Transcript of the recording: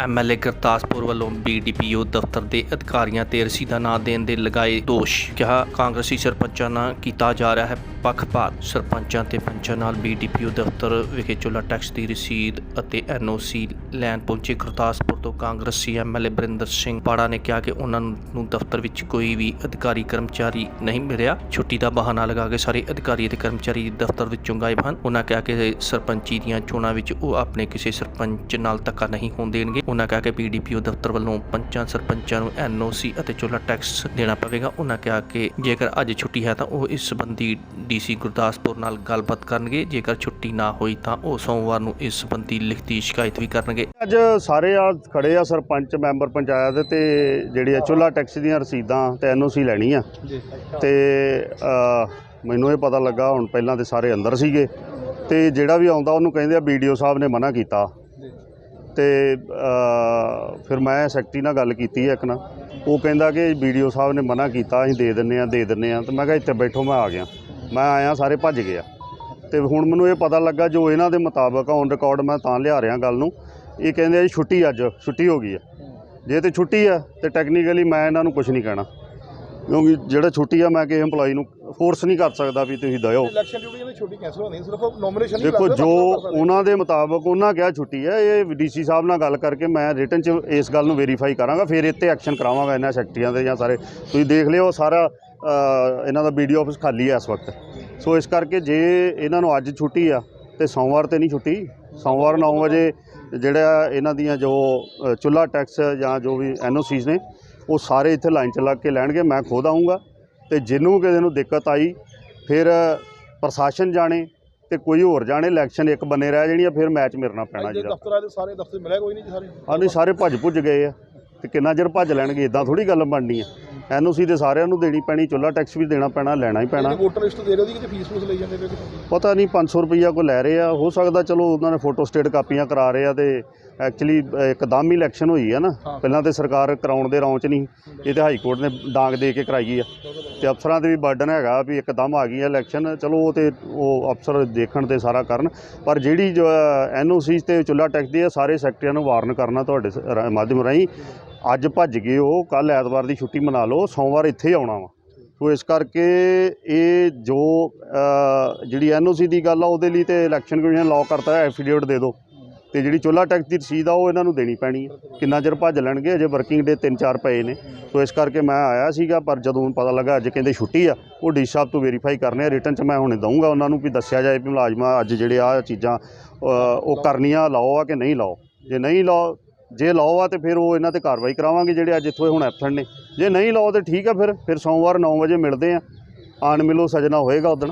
MLA Gurdaspur ਵੱਲੋਂ BDPO ਦਫ਼ਤਰ ਦੇ ਅਧਿਕਾਰੀਆਂ ਤੇ ਰਸੀਦਾਂ ਨਾ ਦੇਣ ਦੇ ਲਗਾਏ ਦੋਸ਼। ਕਿਹਾ ਕਾਂਗਰਸੀ ਸਰਪੰਚਾਂ ਨਾਲ ਕੀਤਾ ਜਾ ਰਿਹਾ ਹੈ ਪੱਖਪਾਤ ਸਰਪੰਚਾਂ ਤੇ ਪੰਚਾਂ ਨਾਲ ਬੀਡੀਪੀਓ ਦਫ਼ਤਰ ਵਿਖੇ ਚੁੱਲਾ ਟੈਕਸ ਦੀ ਰਸੀਦ ਅਤੇ ਐਨਓਸੀ ਲੈਣ ਪਹੁੰਚੇ ਗੁਰਦਾਸਪੁਰ ਤੋਂ ਕਾਂਗਰਸੀ ਐਮਐਲਏ ਬਰਿੰਦਰ ਸਿੰਘ ਪਾੜਾ ਨੇ ਕਿਹਾ ਕਿ ਉਹਨਾਂ ਨੂੰ ਦਫ਼ਤਰ ਵਿੱਚ ਕੋਈ ਵੀ ਅਧਿਕਾਰੀ ਕਰਮਚਾਰੀ ਨਹੀਂ ਮਿਲਿਆ। ਛੁੱਟੀ ਦਾ ਬਹਾਨਾ ਲਗਾ ਕੇ ਸਾਰੇ ਅਧਿਕਾਰੀ ਅਤੇ ਕਰਮਚਾਰੀ ਦਫ਼ਤਰ ਵਿੱਚੋਂ ਗਾਇਬ ਹਨ। ਉਹਨਾਂ ਕਿਹਾ ਕਿ ਸਰਪੰਚੀ ਦੀਆਂ ਚੋਣਾਂ ਵਿੱਚ ਉਹ ਆਪਣੇ ਕਿਸੇ ਸਰਪੰਚ ਨਾਲ ਧੱਕਾ ਨਹੀਂ ਹੋਣ ਦੇਣਗੇ। ਉਹਨਾਂ ਕਿਹਾ ਕਿ ਪੀਡੀਪੀਓ ਦਫ਼ਤਰ ਵੱਲੋਂ ਪੰਚਾਂ, ਸਰਪੰਚਾਂ ਨੂੰ ਐਨਓਸੀ ਅਤੇ ਚੁੱਲਾ ਟੈਕਸ ਦੇਣਾ ਪਵੇਗਾ। ਉਹਨਾਂ ਕਿਹਾ ਕਿ ਜੇਕਰ ਅੱਜ ਛੁੱਟੀ ਹੈ ਤਾਂ ਉਹ ਇਸ ਸੰਬੰਧੀ ਡੀਸੀ ਗੁਰਦਾਸਪੁਰ ਨਾਲ ਗੱਲਬਾਤ ਕਰਨਗੇ। ਜੇਕਰ ਛੁੱਟੀ ਨਾ ਹੋਈ ਤਾਂ ਉਹ ਸੋਮਵਾਰ ਨੂੰ ਇਸ ਸੰਬੰਧੀ ਲਿਖਤੀ ਸ਼ਿਕਾਇਤ ਵੀ ਕਰਨਗੇ। ਅੱਜ ਸਾਰੇ ਆ ਖੜੇ ਆ ਸਰਪੰਚ ਮੈਂਬਰ ਪੰਚਾਇਤ ਤੇ ਜਿਹੜੀ ਆ ਚੁੱਲਾ ਟੈਕਸ ਦੀਆਂ ਰਸੀਦਾਂ ਤੇ ਐਨਓਸੀ ਲੈਣੀ ਆ। ਤੇ ਅ, ਮੈਨੂੰ ਇਹ ਪਤਾ ਲੱਗਾ ਹੁਣ ਪਹਿਲਾਂ ਤੇ ਸਾਰੇ ਅੰਦਰ ਸੀਗੇ। ਤੇ ਜਿਹੜਾ ਵੀ ਆਉਂਦਾ ਉਹਨੂੰ ਕਹਿੰਦੇ ਆ ਵੀਡੀਓ ਸਾਹਿਬ ਨੇ ਮਨਾ ਕੀਤਾ। ਤੇ ਅ, ਫਿਰ ਮੈਂ ਸੈਕਟਰੀ ਨਾਲ ਗੱਲ ਕੀਤੀ ਇੱਕ ਨਾ ਉਹ ਕਹਿੰਦਾ ਕਿ ਵੀਡੀਓ ਸਾਹਿਬ ਨੇ ਮਨਾ ਕੀਤਾ ਅਸੀਂ ਦੇ ਦਿੰਨੇ ਆ ਦੇ ਦਿੰਨੇ ਆ। ਤੇ ਮੈਂ ਕਿਹਾ ਇੱਥੇ ਬੈਠੋ ਮੈਂ ਆ ਗਿਆ। ਮੈਂ ਆਇਆ ਸਾਰੇ ਭੱਜ ਗਏ ਆ। ਤੇ ਹੁਣ ਮੈਨੂੰ ਇਹ ਪਤਾ ਲੱਗਾ ਜੋ ਇਹਨਾਂ ਦੇ ਮੁਤਾਬਕ ਔਨ ਰਿਕਾਰਡ ਮੈਂ ਤਾਂ ਲਿਆ ਰਿਹਾ ਗੱਲ ਨੂੰ। ਇਹ ਕਹਿੰਦੇ ਆ ਜੀ ਛੁੱਟੀ ਅੱਜ ਛੁੱਟੀ ਹੋ ਗਈ ਆ। ਜੇ ਤੇ ਛੁੱਟੀ ਆ ਤੇ ਟੈਕਨੀਕਲੀ ਮੈਂ ਇਹਨਾਂ ਨੂੰ ਕੁਝ ਨਹੀਂ ਕਹਿਣਾ। ਕਿਉਂਕਿ ਜਿਹੜਾ ਛੁੱਟੀ ਆ ਮੈਂ ਕਿਸੇ EMPLOYE ਨੂੰ ਫੋਰਸ ਨਹੀਂ ਕਰ ਸਕਦਾ ਵੀ ਤੁਸੀਂ ਦਿਓ ਇਲੈਕਸ਼ਨ ਡਿਊਟੀ ਦੀ ਛੁੱਟੀ ਕੈਂਸਲ ਹੋਣੀ ਸਿਰਫ ਨੋਮੀਨੇਸ਼ਨ ਦੇਖੋ ਜੋ ਉਹਨਾਂ ਦੇ ਮੁਤਾਬਕ ਉਹਨਾਂ ਕਿਹਾ ਛੁੱਟੀ ਹੈ ਇਹ ਡੀਸੀ ਸਾਹਿਬ ਨਾਲ ਗੱਲ ਕਰਕੇ ਮੈਂ ਰਿਟਨ ਚ ਇਸ ਗੱਲ ਨੂੰ ਵੈਰੀਫਾਈ ਕਰਾਂਗਾ ਫਿਰ ਇੱਥੇ ਐਕਸ਼ਨ ਕਰਾਵਾਂਗਾ ਇਹਨਾਂ ਸੈਕਟਰੀਆਂ ਦੇ ਜਾਂ ਸਾਰੇ। ਤੁਸੀਂ ਦੇਖ ਲਿਓ ਸਾਰਾ ਇਹਨਾਂ ਦਾ ਵੀਡੀਓ ਆਫਿਸ ਖਾਲੀ ਹੈ ਇਸ ਵਕਤ। ਸੋ ਇਸ ਕਰਕੇ ਜੇ ਇਹਨਾਂ ਨੂੰ ਅੱਜ ਛੁੱਟੀ ਆ ਤੇ ਸੋਮਵਾਰ ਤੇ ਨਹੀਂ ਛੁੱਟੀ ਸੋਮਵਾਰ 9 ਵਜੇ ਜਿਹੜਾ ਇਹਨਾਂ ਦੀਆਂ ਜੋ ਅ, ਚੁੱਲ੍ਹਾ ਟੈਕਸ ਜਾਂ ਜੋ ਵੀ ਐਨਓਸੀਜ਼ ਨੇ ਉਹ ਸਾਰੇ ਇੱਥੇ ਲਾਈਨ 'ਚ ਲੱਗ ਕੇ ਲੈਣਗੇ ਮੈਂ ਖੁਦ ਆਊਂਗਾ ਤੇ ਜਿਹਨੂੰ ਕਿਸੇ ਨੂੰ ਦਿੱਕਤ ਆਈ ਫਿਰ ਪ੍ਰਸ਼ਾਸਨ ਜਾਣੇ ਤੇ ਕੋਈ ਹੋਰ ਜਾਣੇ ਇਲੈਕਸ਼ਨ ਇੱਕ ਬੰਨੇ ਰਹਿ ਜਾਣੀ ਆ ਫਿਰ ਮੈਚ ਮਿਲਣਾ ਪੈਣਾ ਜੀ ਦਫ਼ਤਰਾਂ ਦੇ ਸਾਰੇ ਦਫ਼ਤਰ ਮਿਲਿਆ ਕੋਈ ਨਹੀਂ ਜੀ ਸਾਰੇ? ਹਾਂ ਨਹੀਂ ਸਾਰੇ ਭੱਜ ਭੁੱਜ ਗਏ ਆ। ਤੇ ਕਿੰਨਾ ਚਿਰ ਭੱਜ ਲੈਣਗੇ ਇਦਾਂ ਥੋੜੀ ਗੱਲ ਬਣਨੀ ਆ। ਐਨਓਸੀ ਦੇ ਸਾਰਿਆਂ ਨੂੰ ਦੇਣੀ ਪੈਣੀ ਚੁੱਲਾ ਟੈਕਸ ਵੀ ਦੇਣਾ ਪੈਣਾ ਲੈਣਾ ਹੀ ਪੈਣਾ। ਵੋਟਰ ਲਿਸਟ ਦੇ ਰਹੇ ਉਹਦੀ ਕਿਤੇ ਫੀਸ ਫੂਸ ਲਈ ਜਾਂਦੇ ਪਏ ਪਤਾ ਨਹੀਂ 500 ਰੁਪਈਆ ਕੋ ਲੈ ਰਹੇ ਆ ਹੋ ਸਕਦਾ ਚਲੋ ਉਹਨਾਂ ਨੇ ਫੋਟੋ ਸਟੇਟ ਕਾਪੀਆਂ ਕਰਾ ਰਹੇ ਆ ਤੇ ਐਕਚੁਅਲੀ ਇੱਕਦਮ ਹੀ ਇਲੈਕਸ਼ਨ ਹੋਈ ਆ ਨਾ। ਪਹਿਲਾਂ ਤੇ ਸਰਕਾਰ ਕਰਾਉਣ ਦੇ ਰੌਂ ਚ ਨਹੀਂ ਇਹ ਤੇ ਹਾਈ ਕੋਰਟ ਨੇ ਡਾਂਗ ਦੇ ਕੇ ਕਰਾਈ ਆ। ਤੇ ਅਫਸਰਾਂ ਤੇ ਵੀ ਬਰਡਨ ਹੈਗਾ ਵੀ ਇੱਕਦਮ ਆ ਗਈ ਆ ਇਲੈਕਸ਼ਨ ਚਲੋ ਉਹ ਤੇ ਉਹ ਅਫਸਰ ਦੇਖਣ ਤੇ ਸਾਰਾ ਕਰਨ। ਪਰ ਜਿਹੜੀ ਜੋ ਐਨਓਸੀ ਤੇ ਚੁੱਲਾ ਟੈਕਸ ਦੀ ਆ ਸਾਰੇ ਸੈਕਟਰੀਆਂ ਨੂੰ ਵਾਰਨ ਕਰਨਾ ਤੁਹਾਡੇ ਮਾਧਿਅਮ ਰਾਹੀਂ। ਅੱਜ ਭੱਜ ਗਏ ਉਹ ਕੱਲ ਐਤਵਾਰ ਦੀ ਛੁੱਟੀ ਮਨਾ ਲਓ ਸੋਮਵਾਰ ਇੱਥੇ ਹੀ ਆਉਣਾ ਵਾ। ਸੋ ਇਸ ਕਰਕੇ ਇਹ ਜੋ ਜਿਹੜੀ ਐਨਓਸੀ ਦੀ ਗੱਲ ਆ ਉਹਦੇ ਲਈ ਤੇ ਇਲੈਕਸ਼ਨ ਕਮਿਸ਼ਨ ਲਾਅ ਕਰਤਾ ਹੈ ਐਫੀਡੇਵਿਟ ਦੇ ਦਿਓ। ਤੇ ਜਿਹੜੀ ਚੁੱਲਾ ਟੈਕਸ ਦੀ ਰਸੀਦ ਆ, ਉਹ ਇਹਨਾਂ ਨੂੰ ਦੇਣੀ ਪੈਣੀ ਹੈ। ਕਿੰਨਾ ਚਿਰ ਭੱਜ ਲੈਣਗੇ? ਅਜੇ ਵਰਕਿੰਗ ਡੇ 3-4 ਪਏ ਨੇ। ਸੋ ਇਸ ਕਰਕੇ ਮੈਂ ਆਇਆ ਸੀਗਾ, ਪਰ ਜਦੋਂ ਪਤਾ ਲੱਗਾ ਅੱਜ ਕਹਿੰਦੇ ਛੁੱਟੀ ਆ, ਉਹ ਡੀ ਸਾਹਿਬ ਤੋਂ ਵੈਰੀਫਾਈ ਕਰਨੇ ਆ। ਰਿਟਰਨ 'ਚ ਮੈਂ ਹੁਣੇ ਦਊਂਗਾ ਉਹਨਾਂ ਨੂੰ ਵੀ ਦੱਸਿਆ ਜਾਏ ਵੀ ਮੁਲਾਜ਼ਮਾਂ ਅੱਜ ਜਿਹੜੇ ਆ ਚੀਜ਼ਾਂ ਉਹ ਕਰਨੀਆਂ, ਲਾਓ ਆ ਕਿ ਨਹੀਂ ਲਾਓ? ਜੇ ਨਹੀਂ ਲਾਓ, ਜੇ ਲਾਓ ਆ ਤੇ ਫਿਰ ਉਹ ਇਹਨਾਂ ਤੇ ਕਾਰਵਾਈ ਕਰਾਵਾਂਗੇ ਜਿਹੜੇ ਅੱਜ ਇੱਥੋਂ ਹੁਣ ਐਬਸੈਂਟ ਨੇ। ਜੇ ਨਹੀਂ ਲਾਓ ਤੇ ਠੀਕ ਆ ਫਿਰ ਫਿਰ ਸੋਮਵਾਰ 9 ਵਜੇ ਮਿਲਦੇ ਆ। ਆਣ ਮਿਲੋ, ਸਜਣਾ ਹੋਏਗਾ ਉਦਣ।